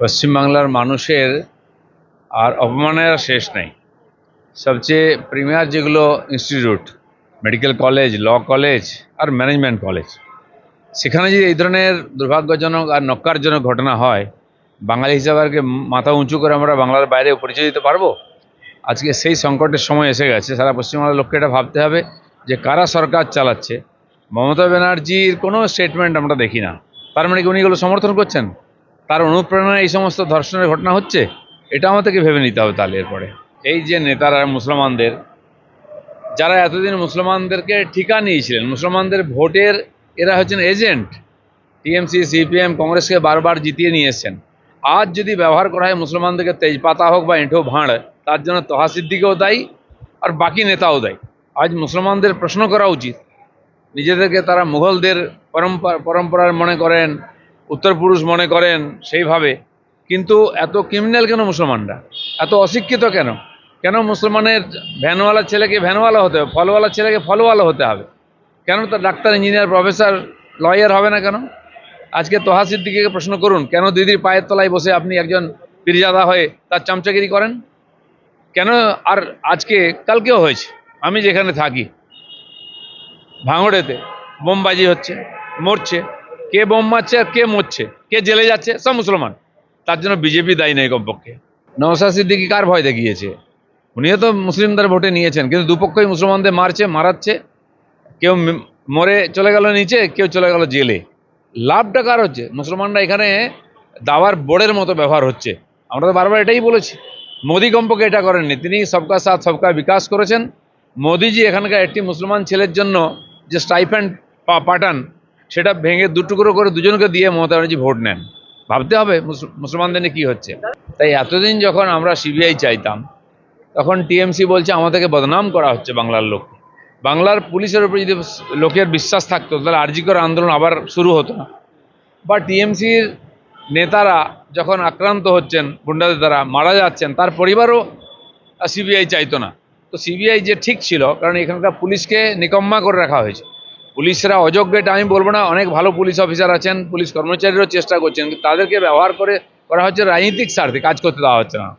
পশ্চিমবাংলার মানুষের আর অপমানের শেষ নেই। সবচেয়ে প্রিমিয়ার যেগুলো institute medical college law college আর ম্যানেজমেন্ট কলেজ সেখানে যদি এই ধরনের দুর্ভাগ্যজনক আর নক্কারজনক ঘটনা হয়, বাঙালি হিসাবে আর কি মাথা উঁচু করে আমরা বাংলার বাইরে পরিচয় দিতে পারব? আজকে সেই সংকটের সময় এসে গেছে, সারা পশ্চিমবাংলার লোককে এটা ভাবতে হবে যে কারা সরকার চালাচ্ছে? মমতা ব্যানার্জির কোনো স্টেটমেন্ট আমরা দেখি না। তার মানে কি উনি এগুলো সমর্থন করছেন? তার অনুপ্রেরণায় এই সমস্ত ধর্ষণের ঘটনা হচ্ছে? এটা আমাদেরকে ভেবে নিতে হবে তাহলে এরপরে। এই যে নেতারা মুসলমানদের, যারা এতদিন মুসলমানদেরকে ঠিকা নিয়েছিলেন, মুসলমানদের ভোটের, এরা হচ্ছেন এজেন্ট। টিএমসি, সিপিএম, কংগ্রেসকে বারবার জিতিয়ে নিয়ে এসছেন আজ যদি ব্যবহার করা হয় মুসলমানদেরকে তেজপাতা হোক বা এঁঠো ভাঁড়, তার জন্য তহা সিদ্দিকেও দায়ী, আর বাকি নেতাও দায়ী। আজ মুসলমানদের প্রশ্ন করা উচিত। নিজেদেরকে তারা মুঘলদের পরম্পরা, পরম্পরার মনে করেন উত্তর পুরুষ মনে করেন সেইভাবে। কিন্তু এত ক্রিমিনাল কেন মুসলমানরা? এত অশিক্ষিত কেন? কেন মুসলমানের ভ্যানওয়ালা ছেলেকে ভ্যানওয়ালা হতে হবে, ফলওয়ালা ছেলেকে ফলওয়ালা হতে হবে? কেন তার ডাক্তার ইঞ্জিনিয়ার প্রফেসর লয়ার হবে না কেন? আজকে তোহা সিদ্দিকিকে প্রশ্ন করুন, কেন দিদির পায়ের তলায় বসে আপনি একজন পীরজাদা হয়ে তার চামচাগিরি করেন? কেন আর আজকে, কালকেও হয়েছে, আমি যেখানে থাকি, ভাঙড়েতে, বোমবাজি হচ্ছে, মরছে কে বোম মারছে আর কে মরছে, কে জেলে যাচ্ছে, সব মুসলমান। তার জন্য বিজেপি দায়ী নেই কমপক্ষে। নওশাদ সিদ্দিকি কার ভয় দেখিয়েছে? উনিও তো মুসলিমদের ভোটে নিয়েছেন, কিন্তু দুপক্ষই মুসলমানদের মারছে, মারাচ্ছে। কেউ মরে চলে গেল নিচে, কেউ চলে গেল জেলে। লাভটা কার হচ্ছে? মুসলমানরা এখানে দাবার বোর্ডের মতো ব্যবহার হচ্ছে। আমরা তো বারবার এটাই বলেছি। মোদি কম্পকে এটা করেননি। তিনি সবকা সাথ সবকা বিকাশ করেছেন। মোদিজি এখানকার একটি মুসলমান ছেলের জন্য যে স্টাইফ্যান্ড পাঠান সেটা ভেঙে দুটুকরো করে দুজনকে দিয়ে মমতা ব্যানার্জি ভোট নেন। ভাবতে হবে মুসলমানদের কি হচ্ছে। তাই এতদিন যখন আমরা সিবিআই চাইতাম, তখন টিএমসি বলছে আমাদেরকে বদনাম করা হচ্ছে বাংলার লোক বাংলার পুলিশের উপর যদি লোকের বিশ্বাস থাকতো, তাহলে আরজিকর আন্দোলন আবার শুরু হতো না। বা টিএমসির নেতারা যখন আক্রান্ত হচ্ছেন, গুন্ডাদের দ্বারা মারা যাচ্ছেন, তার পরিবারও সিবিআই চাইতো না। তো সিবিআই যে ঠিক ছিল, কারণ এখানকার পুলিশকে নিকম্মা করে রাখা হয়েছে। পুলিশরা অযোগ্য এটা আমি বলব না, অনেক ভালো পুলিশ অফিসার আছেন, পুলিশ কর্মচারীরাও চেষ্টা করছেন তাদেরকে ব্যবহার করে করা হচ্ছে রাজনৈতিক স্বার্থে, কাজ করতে দেওয়া হচ্ছে না।